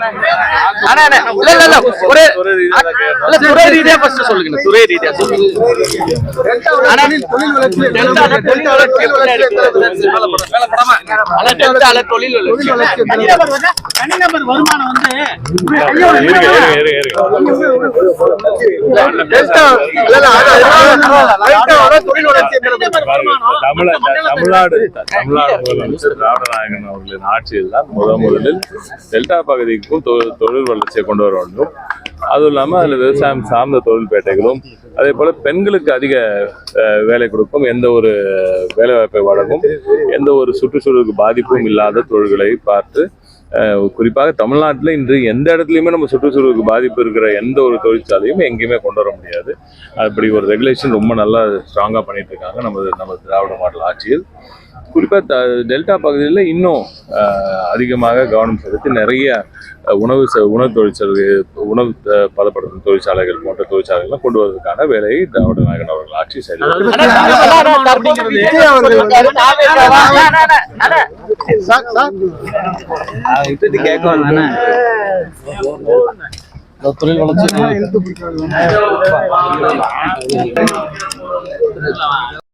அண்ணா, அண்ணா, இல்ல, இல்ல, இல்ல, ஒரே இல்ல, துறை ரீதியா first சொல்லுங்க துறை ரீதியா அண்ணா, தொழில் வளர்ச்சி வளர்ச்சி வந்து வந்து டெல்டா அதான், டெல்டாவோட தொழில் வளர்ச்சி தனிநபர் வருமானம் திராவிட நாயகன் அவர்களின் ஆட்சியில் தான் முத முதலில் டெல்டா பகுதிக்கும் தொ- தொழில் வளர்ச்சியை கொண்டு வர வேண்டும். அதுவும் இல்லாமல் அதில் விவசாயம் சார்ந்த தொழில் பேட்டைகளும் அதே போல் பெண்களுக்கு அதிக வேலை கொடுக்கும் எந்த ஒரு வேலைவாய்ப்பை வழங்கும் எந்த ஒரு சுற்றுச்சூழலுக்கு பாதிப்பும் இல்லாத தொழில்களை பார்த்து குறிப்பாக தமிழ்நாட்டில் இன்று எந்த இடத்துலையுமே நம்ம சுற்றுச்சூழலுக்கு பாதிப்பு இருக்கிற எந்த ஒரு தொழிற்சாலையும் எங்கேயுமே கொண்டு வர முடியாது. அப்படி ஒரு ரெகுலேஷன் ரொம்ப நல்லா ஸ்ட்ராங்காக பண்ணிட்டு இருக்காங்க நமது நம்ம திராவிட மாடல் ஆட்சியில். குறிப்பாக த டெல்டா பகுதியில் இன்னும் அதிகமாக கவனம் செலுத்தி நிறைய உணவு ச- உணவு தொழிற்சாலை உணவு பதப்படுத்தும் தொழிற்சாலைகள் போன்ற தொழிற்சாலைகள்லாம் கொண்டு வருவதற்கான வேலையை திராவிட நாயகன் அவர்கள் ஆட்சி செய்தார். தொழில் வளர்ச்சி